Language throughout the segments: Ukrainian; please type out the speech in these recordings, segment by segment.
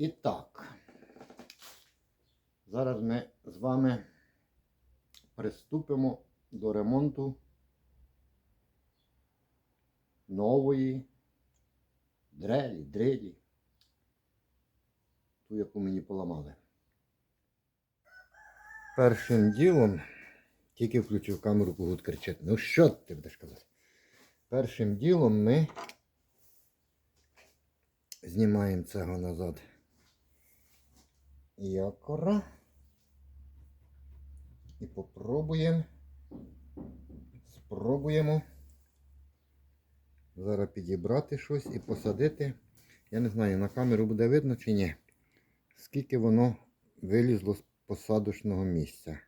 І так, зараз ми з вами приступимо до ремонту нової дрелі, дрелі, ту, яку мені поламали. Першим ділом, тільки включив камеру, когут кричить. Ну що ти будеш казати? Першим ділом ми знімаємо цього назад. Якора. І попробуємо. Спробуємо зараз підібрати щось і посадити. Я не знаю, на камеру буде видно чи ні. Скільки воно вилізло з посадочного місця.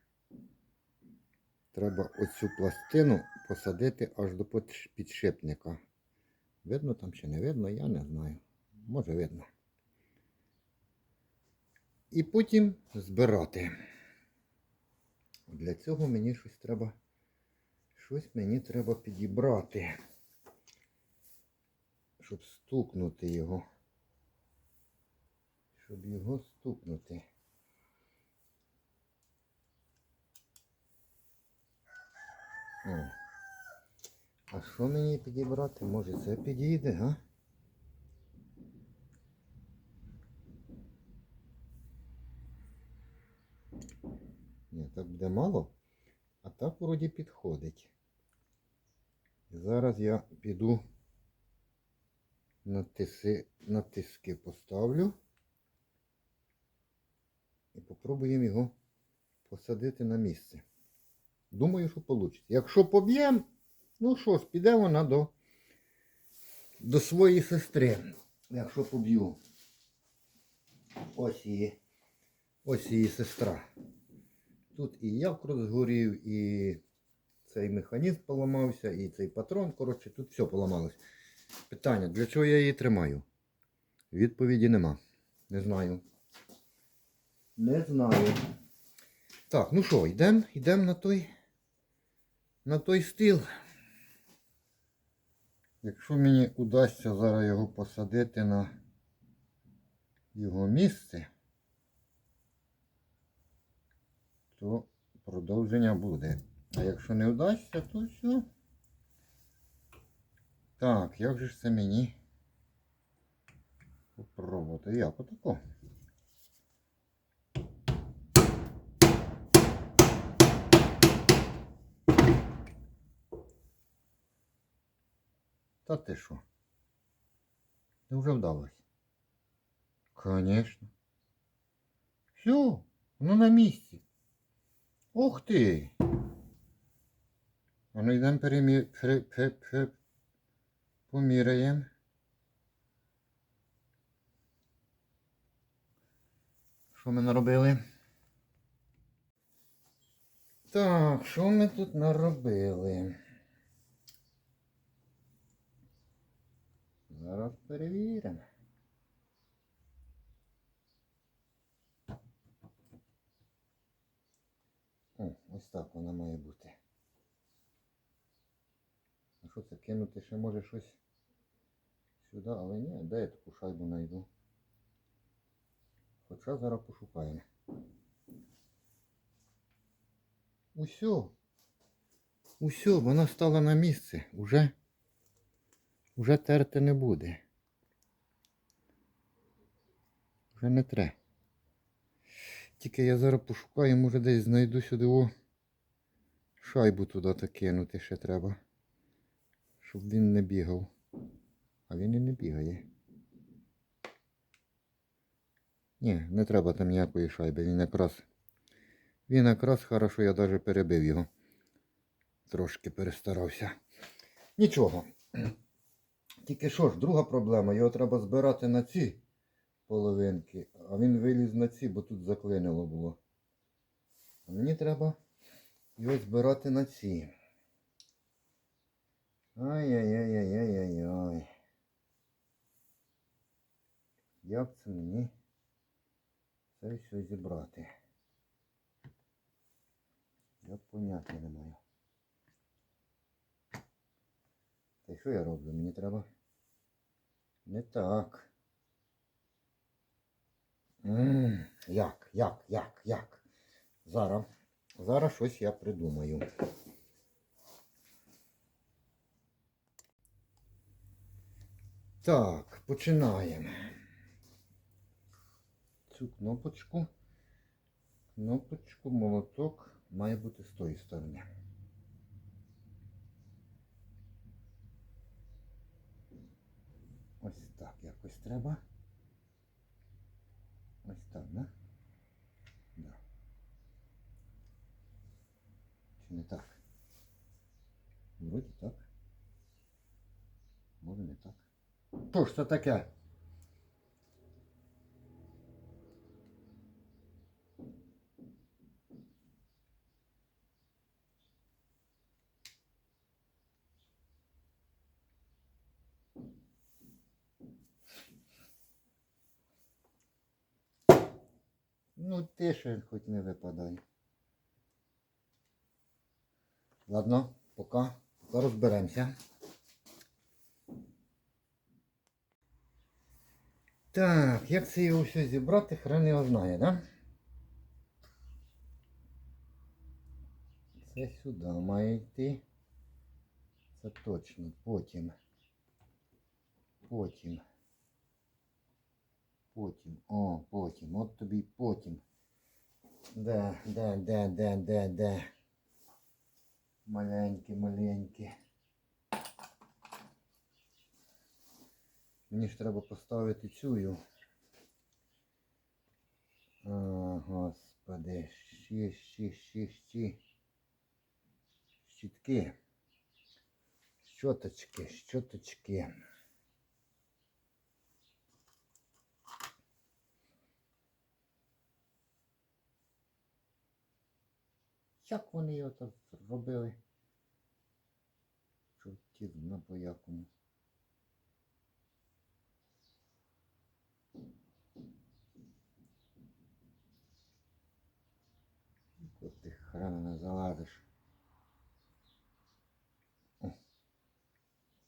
Треба оцю пластину посадити аж до підшипника. Видно там чи не видно, я не знаю. Може видно. І потім збирати. Для цього мені щось треба. Щось мені треба підібрати. Щоб стукнути його. Щоб його стукнути. О. А що мені підібрати? Може це підійде, га? Ні, так буде мало, а так вроді підходить. Зараз я піду на, тиси, на тиски поставлю і попробуємо його посадити на місце. Думаю, що вийде. Якщо поб'ємо, ну що ж, піде вона до, до своєї сестри. Якщо поб'ю. Ось її. Ось її сестра. Тут і якрус згорів, і цей механізм поламався, і цей патрон. Коротше, тут все поламалось. Питання, для чого я її тримаю? Відповіді нема. Не знаю. Не знаю. Так, ну що, йдемо йдем на той на той стіл. Якщо мені удасться зараз його посадити на його місце, то продовження буде. А якщо не вдасться, то все. Так, як же ж це мені попробувати? Як отако? Та ти що? Ти вже вдалося? Конечно. Все, воно на місці. Ух ти! А ну йдемо перемі... пре... пре... пре... поміряємо. Що ми наробили? Так, що ми тут наробили? Зараз перевіримо. О, ось так вона має бути. А що це кинути ще може щось сюди, але ні, де я таку шайбу знайду. Хоча зараз пошукаємо. Усьо. Усьо, вона стала на місце. Уже, уже терти не буде. Вже не треба. Тільки я зараз пошукаю, може десь знайду сюди о шайбу туди та кинути ще треба. Щоб він не бігав. А він і не бігає. Ні, не треба там ніякої шайби. Він якраз. Він якраз хорошо, я навіть перебив його. Трошки перестарався. Нічого. Тільки що ж, друга проблема, його треба збирати на ці половинки, а він виліз на ці, бо тут заклинило було. А мені треба його збирати на ці. Ай-яй-яй-яй-яй-яй. Як це мені це все зібрати? Я поняття не маю. Та що я роблю? Мені треба. Не так. М, Як, як, як, як? Зараз. Зараз щось я придумаю. Так, починаємо. Цю кнопочку. Кнопочку, молоток має бути з тої сторони. Ось так якось треба. Ось так, да? Чи не так? Вроді так. Може не так. Що ж таке? Ну, ти ще хоч не випадай. Ладно, пока, пока розберемося. Так, як це його все зібрати, хрен його знає, да? Це сюди має йти. Це точно. Потім. Потім. Потім. О, потім. От тобі потім. Де, де, де, де, де, де. Маленькі, маленькі. Мені ж треба поставити цю. А, господи, щі, щі, щі, щі. Щітки. Щоточки, щоточки. Як вони його так робили? Чортів на поякому. Тут ти хрена не залазиш. О,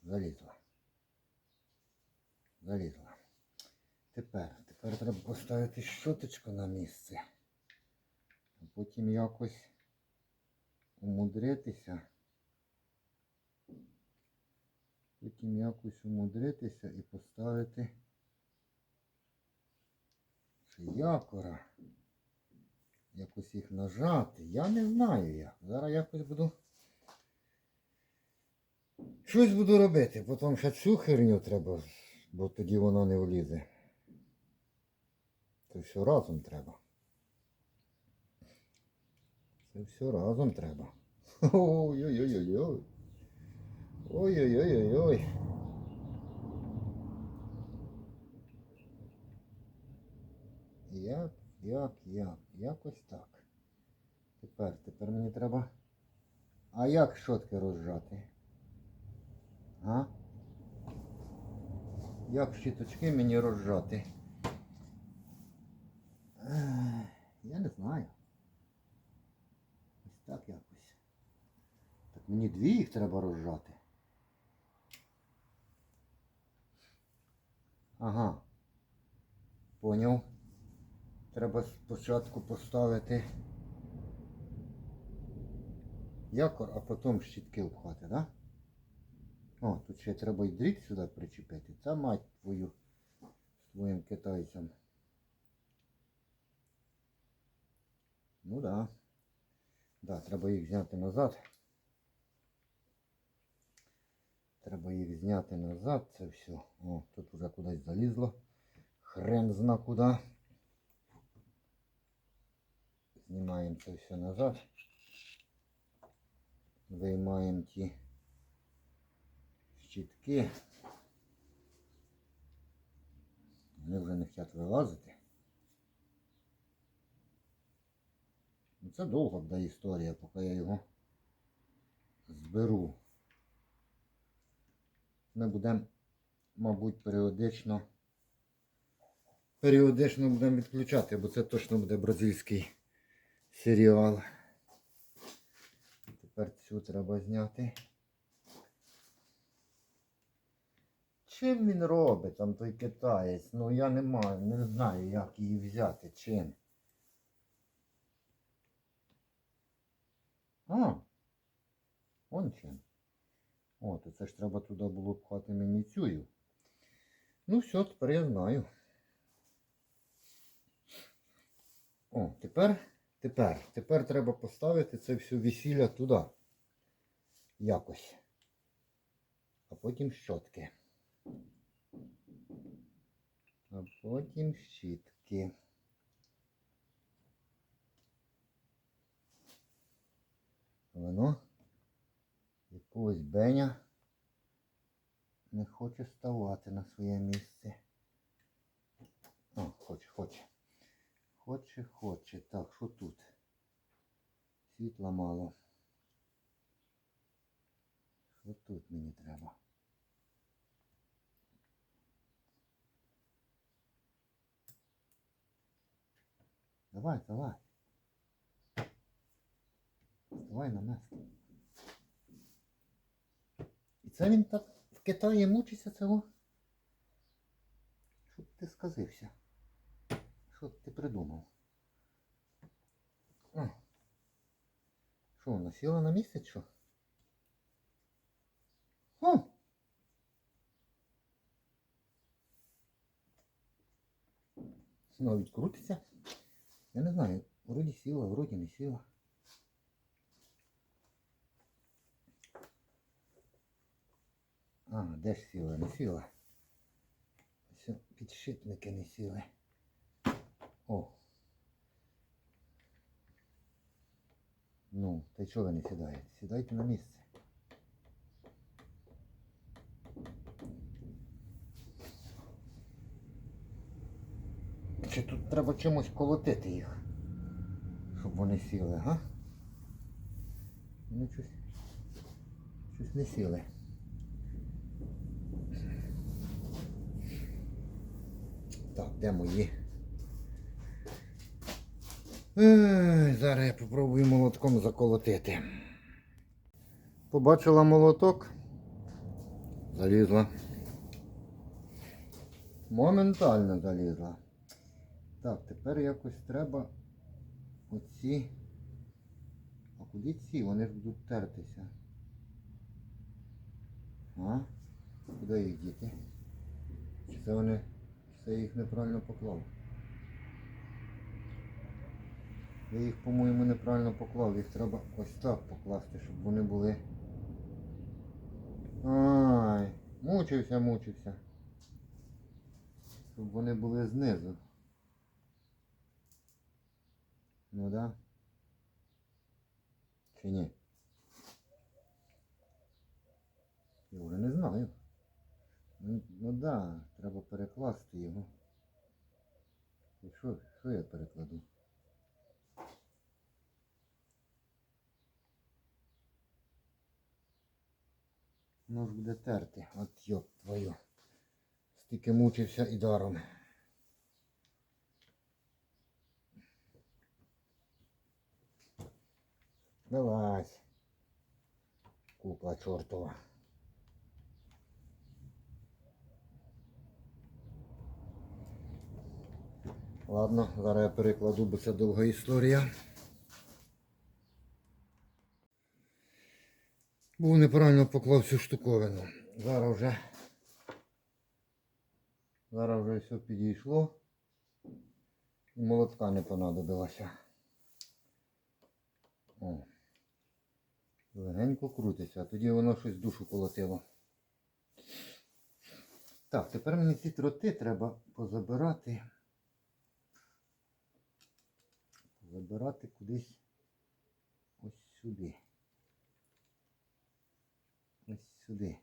залізла. Залізла. Тепер, тепер треба поставити щоточку на місце. А потім якось умудритися. Потім якось умудритися і поставити якора. Якось їх нажати. Я не знаю як. Зараз якось буду. Щось буду робити, потім ще цю херню треба, бо тоді вона не влізе. Це все разом треба. Це все разом треба. Ой-ой-ой-ой-ой. Ой-ой-ой-ой-ой. Як, як, як, якось так. Тепер, тепер мені треба. А як щотки розжати? А? Як щіточки мені розжати? Я не знаю. Так якось. Так мені дві їх треба розжати. Ага. Поняв. Треба спочатку поставити якор, а потім щітки впхати, да? О, тут ще треба й дріт сюди причепити. Це мать твою з твоїм китайцем. Ну да. Да, треба їх зняти назад. Треба їх зняти назад, це все. О, тут вже кудись залізло. Хрен зна куди. Знімаємо це все назад. Виймаємо ті щітки. Вони вже не хочуть вилазити. Ну, Це довго буде історія, поки я його зберу. Ми будемо, мабуть, періодично періодично будемо відключати, бо це точно буде бразильський серіал. Тепер цю треба зняти. чим він робить там той китаєць? Ну я не маю, не знаю, як її взяти, чим. А, он чим. О, це ж треба туди було пхати мені цю. Ну все, тепер я знаю. О, тепер, тепер, тепер треба поставити це все весілля туди. Якось. А потім щотки. А потім щітки. Воно якогось Беня не хоче ставати на своє місце. О, хоче, хоче. Хоче, хоче. Так, що тут? Світла мало. Що тут мені треба? Давай, давай. Давай на место. І це він так в Китаї мучиться цього? Що б ти сказився? Що ти придумав? А. Що, вона сіла на чи що? Хм. Навіть крутиться. Я не знаю, вроді сіла, вроді не сіла. А, де ж сіла? Не сіла. Все, підшипники не сіли. О. Ну, та й чого ви не сідаєте? Сідайте на місце. Чи тут треба чимось колотити їх, щоб вони сіли, га? Вони щось, щось не сіли. Так, де мої? Зараз я попробую молотком заколотити. Побачила молоток. Залізла. Моментально залізла. Так, тепер якось треба оці. А куди ці? Вони ж будуть тертися. А? Куди їх діти? Чи це вони... Це я їх неправильно поклав? Я їх, по-моєму, неправильно поклав. Їх треба ось так покласти, щоб вони були. Ай, мучився, мучився. Щоб вони були знизу. Ну да. Чи ні? Я вже не знаю. Ну, ну да, треба перекласти його. І що, що я перекладу? Ну ж буде терти. От йоп твою. Стільки мучився і даром. Давай. Кукла чортова. Ладно, зараз я перекладу, бо це довга історія. Був неправильно поклав цю штуковину. Зараз вже. Зараз вже все підійшло. І молотка не понадобилося. О. Легенько крутиться, а тоді воно щось душу колотило. Так, тепер мені ці троти треба позабирати. Забирати кудись ось сюди. Ось сюди.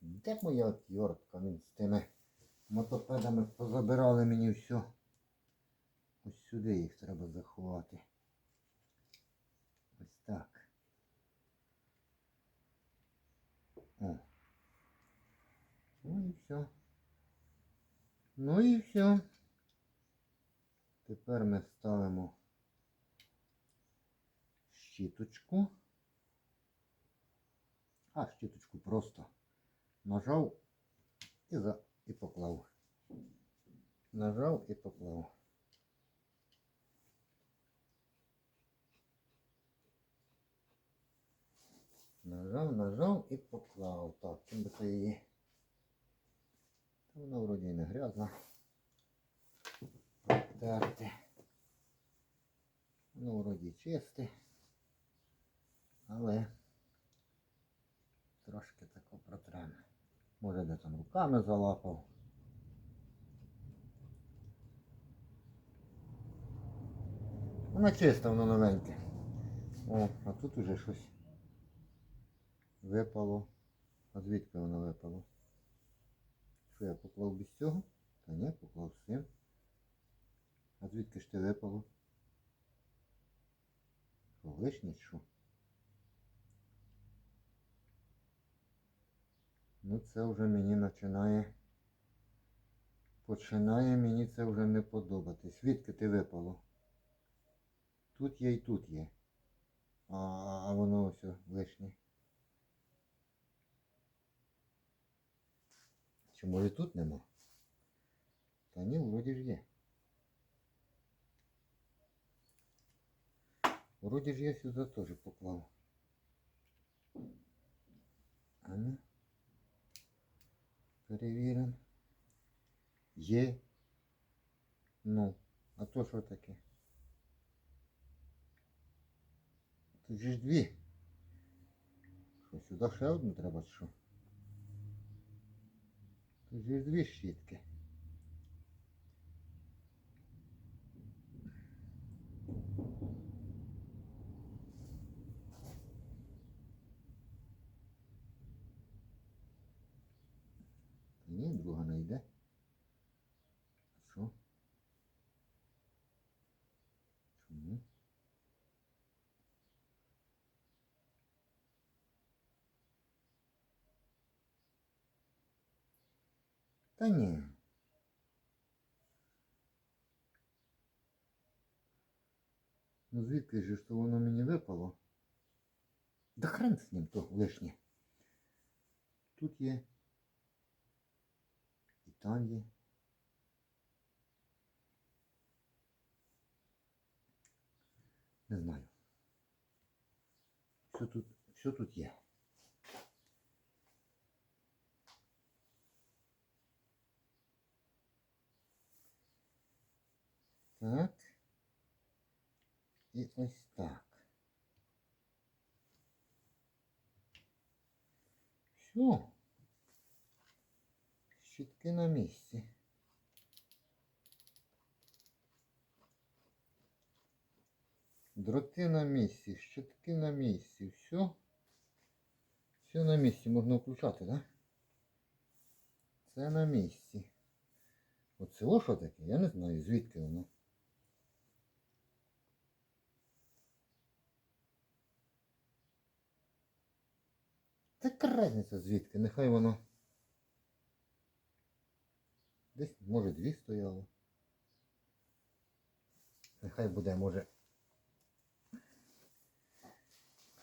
Де моя отвертка він з тими мотопедами позабирали мені все. Ось сюди їх треба заховати. Ось так. О. Ну і все. Ну і все. Тепер ми ставимо щіточку. А, щіточку просто Нажав і, за... і поклав. Нажав і поклав. Нажав, нажав і поклав. Так, чим би це її. Вона вроді не грязна. Протерти. Воно вроді чисте. Але трошки тако протремо. Може де там руками залапав. Вона чиста, воно новеньке. О, а тут уже щось випало. А звідки воно випало? Що я поклав без цього? Та ні, поклав з цим. А звідки ж ти випало? Що, лишнє що? Ну це вже мені починає. Починає мені це вже не подобатись. Звідки ти випало? Тут є і тут є. А, а воно ось лишнє. Чи може тут нема? Та ні, вроді ж є. Вроді ж я сюди теж поклав. А ну. Перевіримо. Є. Ну, а то що таке? Тут же ж дві. Що, сюди ще одну треба чи що? Тут же ж дві щітки. Та ні. Ну звідки ж що воно мені випало? Да хрен з ним то лишнє. Тут є. І там є. Не знаю. Що тут, що тут є? Так. І ось так. Все. Щітки на місці. Дроти на місці, щитки на місці. Все. Все на місці. Можна включати, так? Да? Це на місці. Оце що таке? Я не знаю, звідки воно. Така разниця звідки, нехай воно. Десь, може, дві стояло. Нехай буде, може.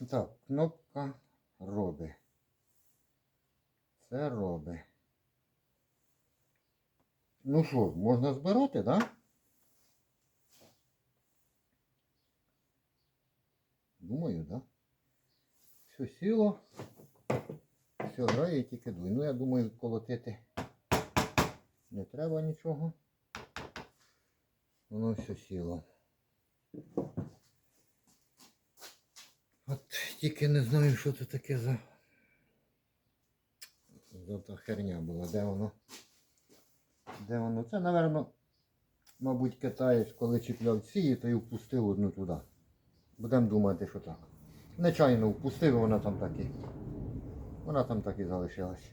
Так, кнопка роби. Це роби. Ну що, можна збирати, так? Да? Думаю, так. Да? Все сіло. Все грає тільки дуй. Ну я думаю, колотити не треба нічого. Воно все сіло. От тільки не знаю, що це таке за. За та херня була. Де воно? Де воно? Це, напевно, мабуть, китаєць, коли чіпляв ці, то й впустив одну туди. Будемо думати, що так. Нечайно впустив, вона там так і. Вона там так і залишилась.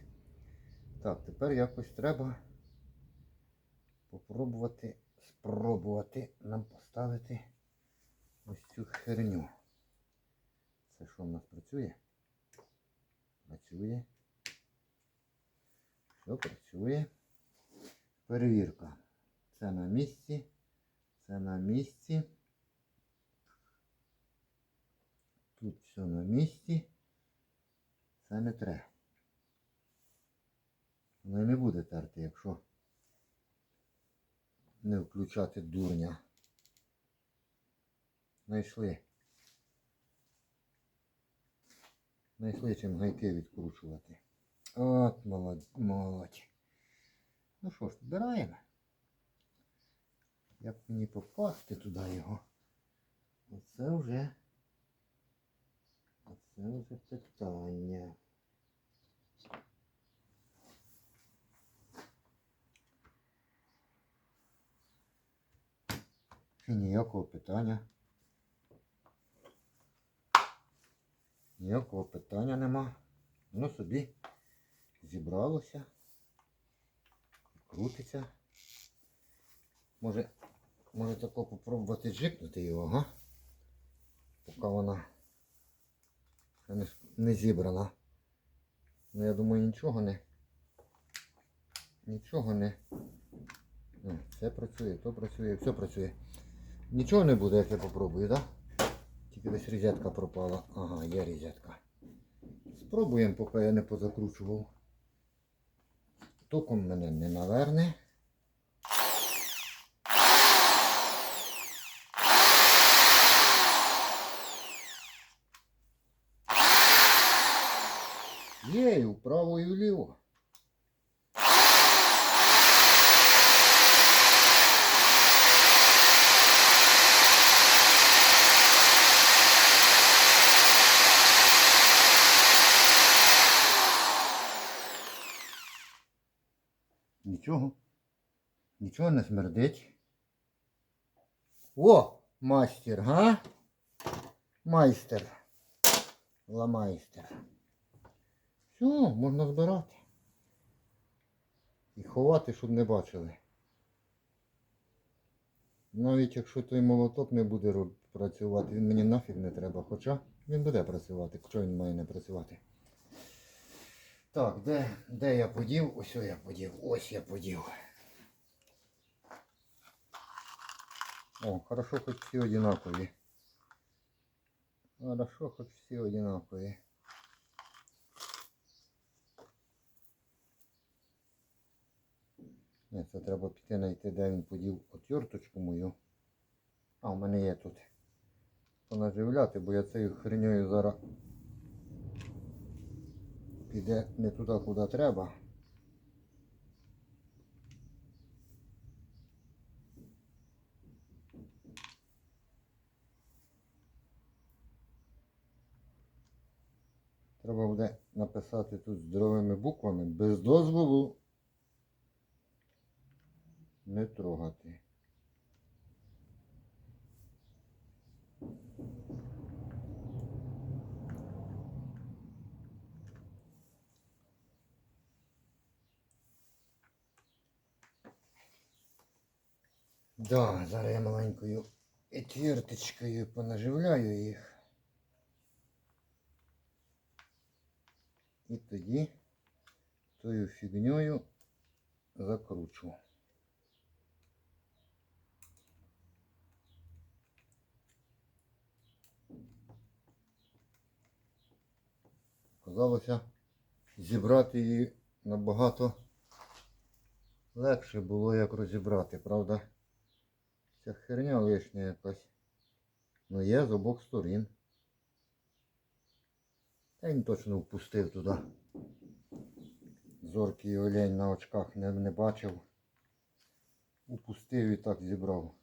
Так, тепер якось треба попробувати, спробувати нам поставити ось цю херню. Це що в нас працює? Працює. Все працює. Перевірка. Це на місці. Це на місці. Тут все на місці. Це не треба. Воно і не буде терти, якщо не включати дурня. Знайшли. Знайшли чим гайки відкручувати. От молодь, молодь. Ну що ж, збираємо. Як мені попасти туди його? Оце вже. Оце вже питання. І ніякого питання. Ніякого питання нема. Воно собі зібралося. Крутиться. Може, може тако попробувати джикнути його, га? Поки вона не, зібрана. Ну я думаю нічого не. Нічого не. Ну, Це працює, то працює, все працює. Нічого не буде, як я попробую, так? Да? Тільки десь розетка пропала. Ага, є розетка. Спробуємо, поки я не позакручував. Током мене не наверне. І вправо, і вліво. Нічого. Нічого не смердить. О, майстер, га? Майстер. Ламайстер. Все, можна збирати. І ховати, щоб не бачили. Навіть якщо той молоток не буде працювати, він мені нафіг не треба. Хоча він буде працювати. Що він має не працювати? Так, де, де я подів? Ось я подів. Ось я подів. О, хорошо, хоч всі одинакові. Хорошо, хоч всі одинакові. Ні, це треба піти знайти, де він подів отверточку мою. А, у мене є тут. Понаживляти, бо я цією хренею зараз піде не туди, куди треба. Треба буде написати тут здоровими буквами без дозволу не трогати. Да, зараз я маленькою отверточкою понаживляю їх. І тоді тою фігньою закручу. Казалося, зібрати її набагато легше було як розібрати, правда? Ця херня лишня якась. Ну є з обох сторін. Та він точно впустив туди. Зоркий олень на очках не, не бачив. Упустив і так зібрав.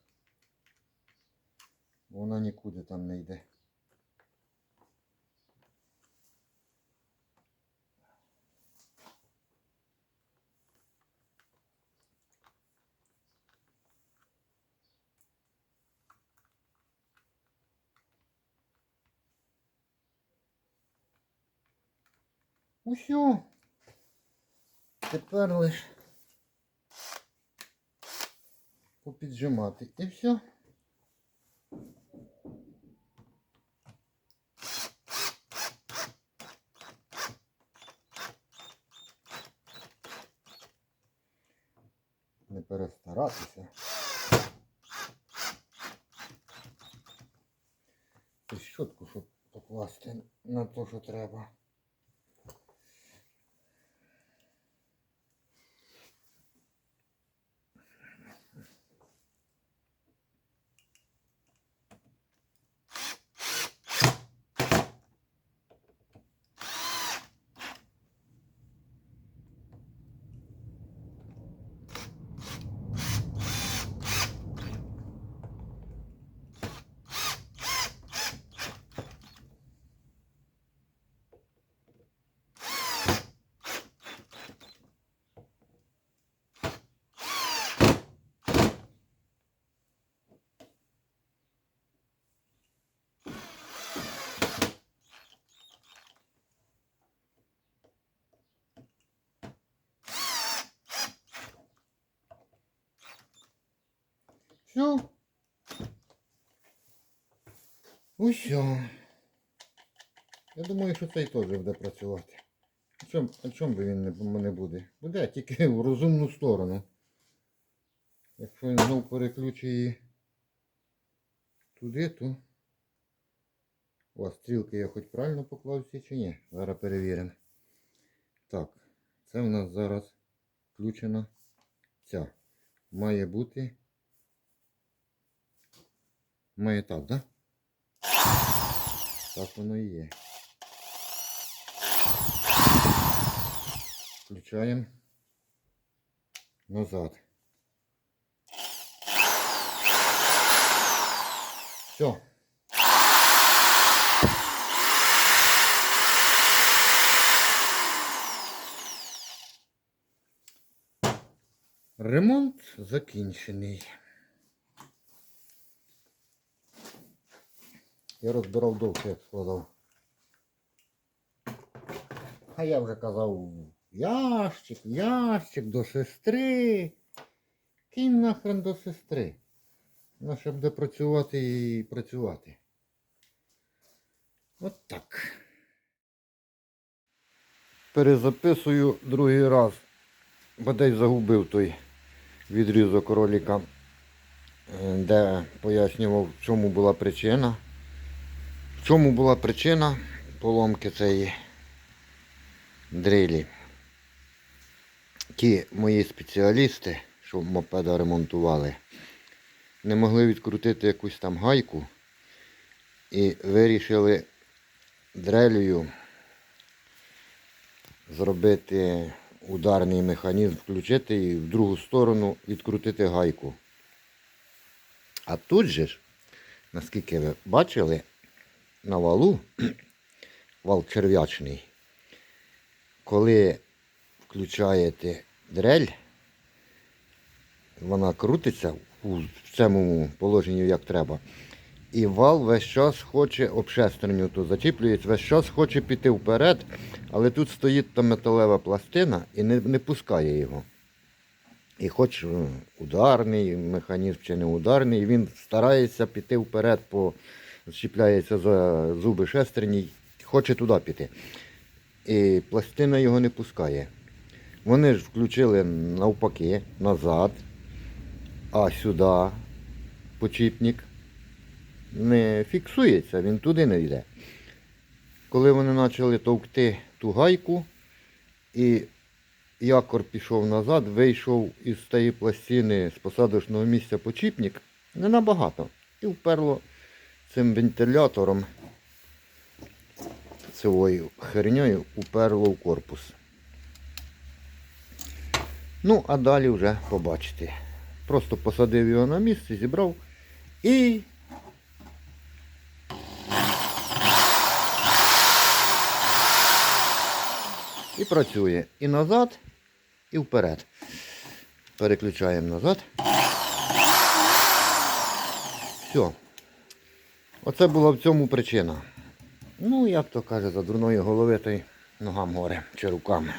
Вона нікуди там не йде. Усьо. Тепер лиш попіджимати і все. Не перестаратися. Щотку, щоб покласти на те, що треба. Все. Усьо. Я думаю, що цей теж буде працювати. А чом, а чом би він не, не буде? Буде тільки в розумну сторону. Якщо він знов переключить її туди, то... О, стрілки я хоч правильно поклав всі чи ні? Зараз перевіримо. Так, це в нас зараз включена ця. Має бути. Має так, да? Так воно і є. Включаємо назад. Все. Ремонт закінчений. Я розбирав довше, як складав. А я вже казав, ящик, ящик до сестри. Кинь нахрен до сестри. Вона ще буде працювати і працювати. От так. Перезаписую другий раз. Бодай загубив той відрізок ролика, е, де пояснював, в чому була причина. В чому була причина поломки цієї дрилі. Ті мої спеціалісти, що мопеда ремонтували, не могли відкрутити якусь там гайку і вирішили дрелею зробити ударний механізм, включити і в другу сторону відкрутити гайку. А тут же ж, наскільки ви бачили, на валу, вал черв'ячний, коли включаєте дрель, вона крутиться у цьому положенні як треба. І вал весь час хоче об шестерню то зачіплюється, весь час хоче піти вперед, але тут стоїть та металева пластина і не, не пускає його. І хоч е, ударний механізм чи не ударний, він старається піти вперед, по, зчіпляється за зуби шестерні, хоче туди піти. І пластина його не пускає. Вони ж включили навпаки, назад, а сюди почіпник не фіксується, він туди не йде. Коли вони почали товкти ту гайку, і якор пішов назад, вийшов із тієї пластини з посадочного місця почіпник, не набагато. І вперло цим вентилятором, цією херньою, уперло в корпус. Ну, а далі вже побачите. Просто посадив його на місце, зібрав і І працює і назад, і вперед. Переключаємо назад. Все. Оце була в цьому причина. Ну, як то каже, за дурної голови, та й ногам горе чи руками.